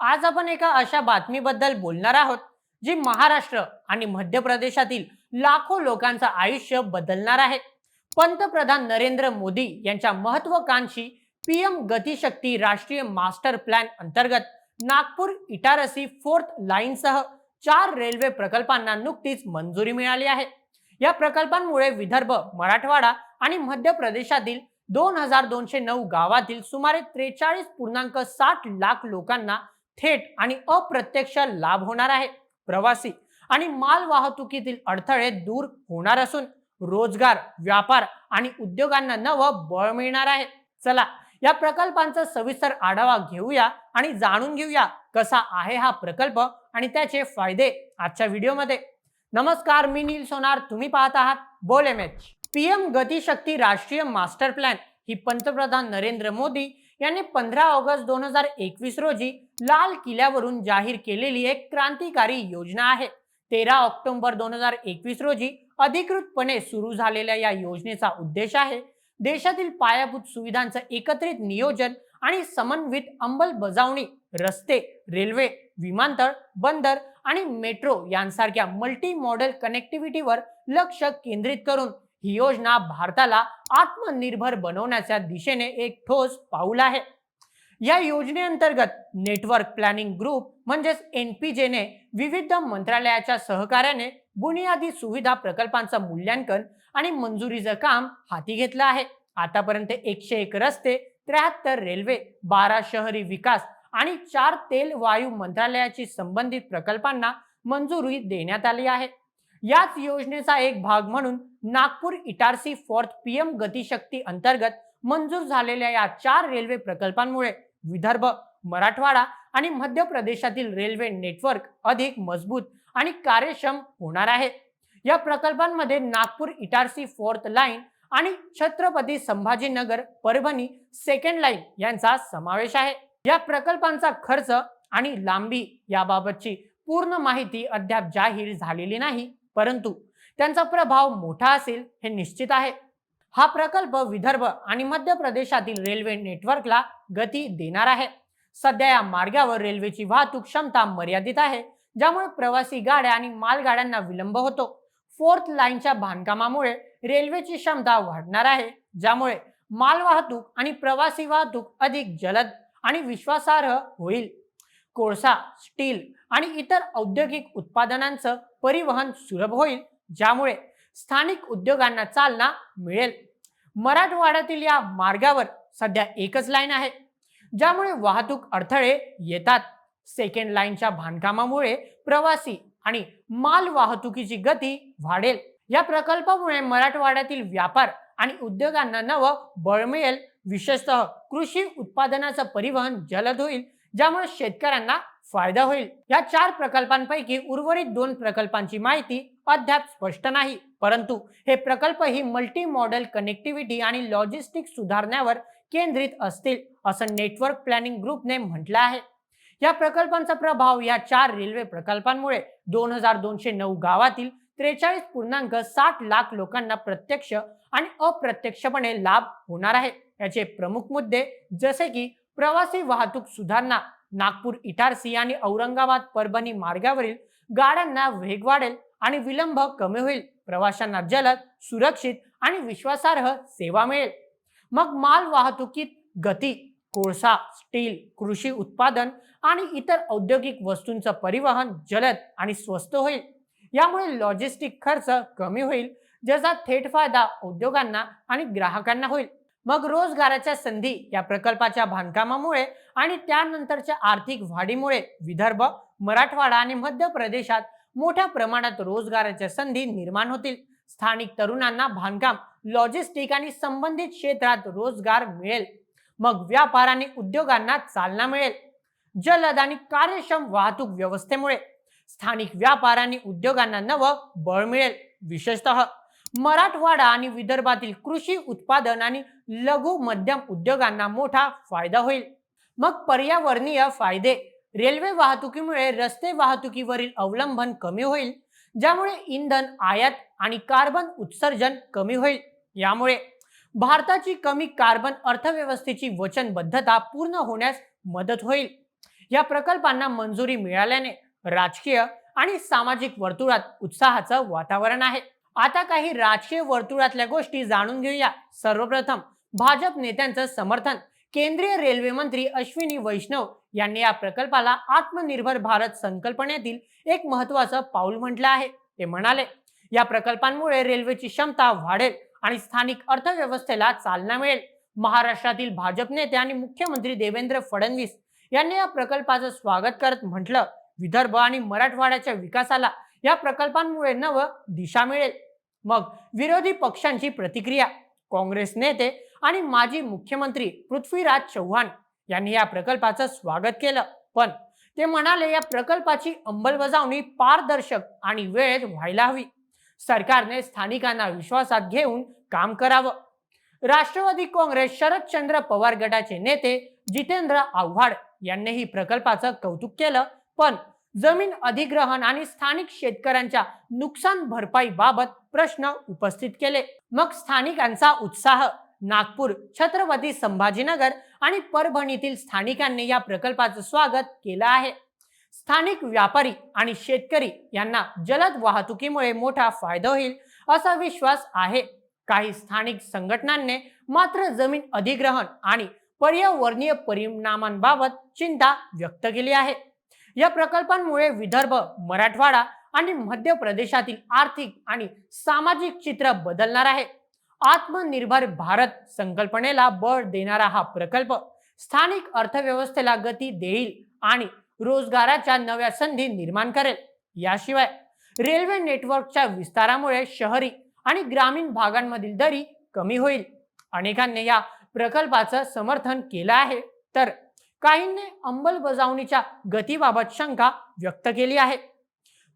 आज आपण एका अशा बातमीबद्दल बोलणार आहोत जी महाराष्ट्र आणि मध्य प्रदेशातील लाखो लोकांचं आयुष्य बदलणार आहे. पंतप्रधान नरेंद्र मोदी यांच्या महत्वाकांक्षी पीएम गतिशक्ती राष्ट्रीय मास्टर प्लॅन अंतर्गत नागपूर इटारसी फोर्थ लाईनसह चार रेल्वे प्रकल्पांना नुकतीच मंजुरी मिळाली आहे. या प्रकल्पांमुळे विदर्भ मराठवाडा आणि मध्य प्रदेशातील दोन हजार दोनशे नऊ गावातील सुमारे त्रेचाळीस पूर्णांक साठ लाख लोकांना थेट आणि अप्रत्यक्ष लाभ होणार आहे. प्रवासी आणि माल वाहतुकीतील अडथळे दूर होणार असून रोजगार व्यापार आणि उद्योगांना नवं बळ मिळणार आहे. चला या प्रकल्पांचा सविस्तर आढावा घेऊया आणि जाणून घेऊया कसा आहे हा प्रकल्प आणि त्याचे फायदे आजच्या व्हिडिओमध्ये. नमस्कार मी नील सोनार. तुम्ही पाहत आहात बोल एम एच. पीएम गतिशक्ती राष्ट्रीय मास्टर प्लॅन. ही पंतप्रधान नरेंद्र मोदी यांनी पंधरा ऑगस्ट दोन हजार एकवीस रोजी लाल किल्ल्यावरून जाहीर केलेली एक क्रांतिकारी योजना आहे. तेरा ऑक्टोबर दोन हजार एकवीस रोजी अधिकृतपणे सुरू झालेल्या या योजनेचा उद्देश आहे. देशातील पायाभूत सुविधांचं एकत्रित नियोजन आणि समन्वित अंमलबजावणी रस्ते रेल्वे विमानतळ बंदर आणि मेट्रो यांसारख्या मल्टी मॉडेल कनेक्टिव्हिटीवर लक्ष केंद्रित करून ही योजना भारताला आत्मनिर्भर बनवण्याच्या दिशेने एक ठोस पाऊल आहे. या योजनेअंतर्गत नेटवर्क प्लॅनिंग ग्रुप म्हणजेच एन पी जेने विविध मंत्रालयाच्या सहकार्याने बुनियादी सुविधा प्रकल्पांचं मूल्यांकन आणि मंजुरीचं काम हाती घेतलं आहे. आतापर्यंत एकशे एक रस्ते त्र्याहत्तर रेल्वे बारा शहरी विकास आणि चार तेल वायू मंत्रालयाची संबंधित प्रकल्पांना मंजुरी देण्यात आली आहे. याच योजनेचा एक भाग म्हणून नागपूर इटारसी फोर्थ पीएम गतिशक्ती अंतर्गत मंजूर झालेल्या या चार रेल्वे प्रकल्पांमुळे विदर्भ मराठवाडा आणि मध्य प्रदेशातील रेल्वे नेटवर्क अधिक मजबूत आणि कार्यक्षम होणार आहे. या प्रकल्पांमध्ये नागपूर इटारसी फोर्थ लाईन आणि छत्रपती संभाजीनगर परभणी सेकंड लाईन यांचा समावेश आहे. या प्रकल्पांचा खर्च आणि लांबी याबाबतची पूर्ण माहिती अद्याप जाहीर झालेली नाही. परंतु त्यांचा प्रभाव मोठा असेल हे निश्चित आहे. हा प्रकल्प विदर्भ आणि मध्य प्रदेशातील रेल्वे नेटवर्कला गती देणार आहे. सध्या या मार्गावर रेल्वेची वाहतूक क्षमता मर्यादित आहे ज्यामुळे प्रवासी गाड्या आणि मालगाड्यांना विलंब होतो. फोर्थ लाईनच्या बांधकामामुळे रेल्वेची क्षमता वाढणार आहे ज्यामुळे माल वाहतूक आणि प्रवासी वाहतूक अधिक जलद आणि विश्वासार्ह होईल. कोळसा स्टील आणि इतर औद्योगिक उत्पादनांचं परिवहन सुलभ होईल ज्यामुळे स्थानिक उद्योगांना चालना मिळेल. मराठवाड्यातील या मार्गावर सध्या एकच लाईन आहे ज्यामुळे वाहतूक अडथळे येतात. सेकंड लाईनच्या बांधकामामुळे प्रवासी आणि माल वाहतुकीची गती वाढेल. या प्रकल्पामुळे मराठवाड्यातील व्यापार आणि उद्योगांना नवं बळ मिळेल. विशेषतः कृषी उत्पादनाचं परिवहन जलद होईल ज्यामुळे शेतकऱ्यांना फायदा होईल. या चार प्रकल्पांपैकी उर्वरित दोन प्रकल्पांची माहिती अद्याप स्पष्ट नाही. परंतु हे प्रकल्प ही मल्टी मॉडेल कनेक्टिव्हिटी आणि लॉजिस्टिक सुधारण्यावर केंद्रित असतील असं नेटवर्क प्लॅनिंग ग्रुपने म्हटलं आहे. या प्रकल्पांचा प्रभाव या चार रेल्वे प्रकल्पांमुळे दोन हजार दोनशे नऊ गावातील त्रेचाळीस पूर्णांक साठ लाख लोकांना प्रत्यक्ष आणि अप्रत्यक्षपणे लाभ होणार आहे. याचे प्रमुख मुद्दे जसे की प्रवासी वाहतूक सुधारणा नागपूर इटारसी आणि औरंगाबाद परभणी मार्गावरील गाड्यांना वेग वाढेल आणि विलंब कमी होईल. प्रवाशांना जलद सुरक्षित आणि विश्वासार्ह सेवा मिळेल. मग माल वाहतुकीत गती कोळसा स्टील कृषी उत्पादन आणि इतर औद्योगिक वस्तूंचं परिवहन जलद आणि स्वस्त होईल. यामुळे लॉजिस्टिक खर्च कमी होईल ज्याचा थेट फायदा उद्योगांना आणि ग्राहकांना होईल. मग रोजगाराच्या संधी या प्रकल्पाच्या बांधकामामुळे आणि त्यानंतरच्या आर्थिक वाढीमुळे विदर्भ मराठवाडा आणि मध्य प्रदेशात मोठ्या प्रमाणात रोजगाराच्या संधी निर्माण होतील. स्थानिक तरुणांना बांधकाम लॉजिस्टिक आणि संबंधित क्षेत्रात रोजगार मिळेल. मग व्यापार आणि उद्योगांना चालना मिळेल. जलद आणि कार्यक्षम वाहतूक व्यवस्थेमुळे स्थानिक व्यापार आणि उद्योगांना नवं बळ मिळेल. विशेषतः मराठवाडा आणि विदर्भातील कृषी उत्पादन आणि लघु मध्यम उद्योगांना मोठा फायदा होईल. मग पर्यावरणीय फायदे. रेल्वे वाहतुकीमुळे रस्ते वाहतुकीवरील अवलंबन कमी होईल ज्यामुळे इंधन आयात आणि कार्बन उत्सर्जन कमी होईल. यामुळे भारताची कमी कार्बन अर्थव्यवस्थेची वचनबद्धता पूर्ण होण्यास मदत होईल. या प्रकल्पांना मंजुरी मिळाल्याने राजकीय आणि सामाजिक वर्तुळात उत्साहाचं वातावरण आहे. आता काही राजकीय वर्तुळातल्या गोष्टी जाणून घेऊया. सर्वप्रथम भाजप नेत्यांचं समर्थन. केंद्रीय रेल्वे मंत्री अश्विनी वैष्णव यांनी या प्रकल्पाला आत्मनिर्भर भारत संकल्पनेतील एक महत्वाचं पाऊल म्हटलं आहे. ते म्हणाले या प्रकल्पांमुळे रेल्वेची क्षमता वाढेल आणि स्थानिक अर्थव्यवस्थेला चालना मिळेल. महाराष्ट्रातील भाजप नेते आणि मुख्यमंत्री देवेंद्र फडणवीस यांनी या प्रकल्पाचं स्वागत करत म्हटलं विदर्भ आणि मराठवाड्याच्या विकासाला या प्रकल्पांमुळे नव दिशा मिळेल. मग विरोधी पक्षांची प्रतिक्रिया काँग्रेस नेते आणि माजी मुख्यमंत्री पृथ्वीराज चव्हाण यांनी या प्रकल्पाचं स्वागत केलं. पण ते म्हणाले या प्रकल्पाची अंमलबजावणी पारदर्शक आणि वेळेत व्हायला हवी. सरकारने स्थानिकांना विश्वासात घेऊन काम करावं. राष्ट्रवादी काँग्रेस शरदचंद्र पवार गटाचे नेते जितेंद्र आव्हाड यांनीही प्रकल्पाचं कौतुक केलं. पण जमीन अधिग्रहण आणि स्थानिक शेतकऱ्यांच्या नुकसान भरपाई बाबत प्रश्न उपस्थित केले. मग स्थानिकांचा उत्साह नागपूर छत्रपती संभाजीनगर आणि परभणीतील स्थानिकांनी या प्रकल्पाचं स्वागत केलं आहे. स्थानिक व्यापारी आणि शेतकरी यांना जलद वाहतुकीमुळे मोठा फायदा होईल असा विश्वास आहे. काही स्थानिक संघटनांनी मात्र जमीन अधिग्रहण आणि पर्यावरणीय परिणामांबाबत चिंता व्यक्त केली आहे. या प्रकल्पांमुळे विदर्भ मराठवाडा आणि मध्य प्रदेशातील आर्थिक आणि सामाजिक चित्र बदलणार आहे. आत्मनिर्भर भारत संकल्पनेला बळ देणारा हा प्रकल्प स्थानिक अर्थव्यवस्थेला गती देईल आणि रोजगाराच्या नव्या संधी निर्माण करेल. याशिवाय रेल्वे नेटवर्कच्या विस्तारामुळे शहरी आणि ग्रामीण भागांमधील दरी कमी होईल. अनेकांनी या प्रकल्पाचं समर्थन केलं आहे. तर काहींनी अंमलबजावणीच्या गतीबाबत शंका व्यक्त केली आहे.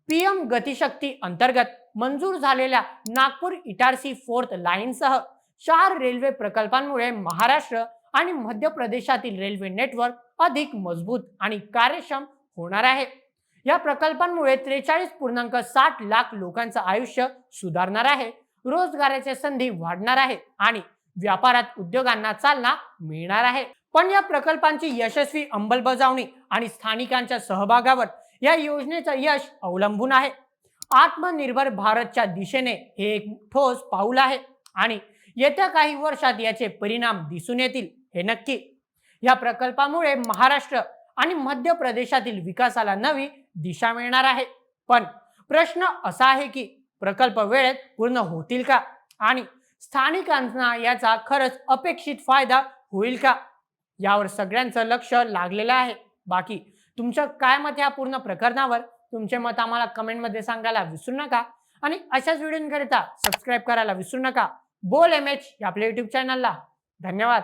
पीएम गतिशक्ती अंतर्गत मंजूर झालेल्या नागपूर इटारसी फोर्थ लाईनसह चार रेल्वे प्रकल्पांमुळे महाराष्ट्र आणि मध्य प्रदेशातील रेल्वे नेटवर्क अधिक मजबूत आणि कार्यक्षम होणार आहे. या प्रकल्पांमुळे त्रेचाळीस पूर्णांक साठ लाख लोकांचं आयुष्य सुधारणार आहे. रोजगाराच्या संधी वाढणार आहे आणि व्यापारात उद्योगांना चालना मिळणार आहे. पण या प्रकल्पांची यशस्वी अंमलबजावणी आणि स्थानिकांच्या सहभागावर या योजनेचं यश अवलंबून आहे. आत्मनिर्भर भारतच्या दिशेने हे एक ठोस पाऊल आहे आणि येत्या काही वर्षात याचे परिणाम दिसून येतील हे नक्की. या प्रकल्पामुळे महाराष्ट्र आणि मध्य प्रदेशातील विकासाला नवी दिशा मिळणार आहे. पण प्रश्न असा आहे की प्रकल्प वेळेत पूर्ण होतील का? आणि स्थानिकांना याचा खरंच अपेक्षित फायदा होईल का? यावर सगळ्यांचं लक्ष लागलेलं आहे. बाकी तुमचं काय मत या पूर्ण प्रकरणावर? तुमचे मत आम्हाला कमेंटमध्ये सांगायला विसरू नका. आणि अशाच व्हिडिओंकरिता सबस्क्राईब करायला विसरू नका. बोल एम एच या आपल्या युट्यूब चॅनलला धन्यवाद.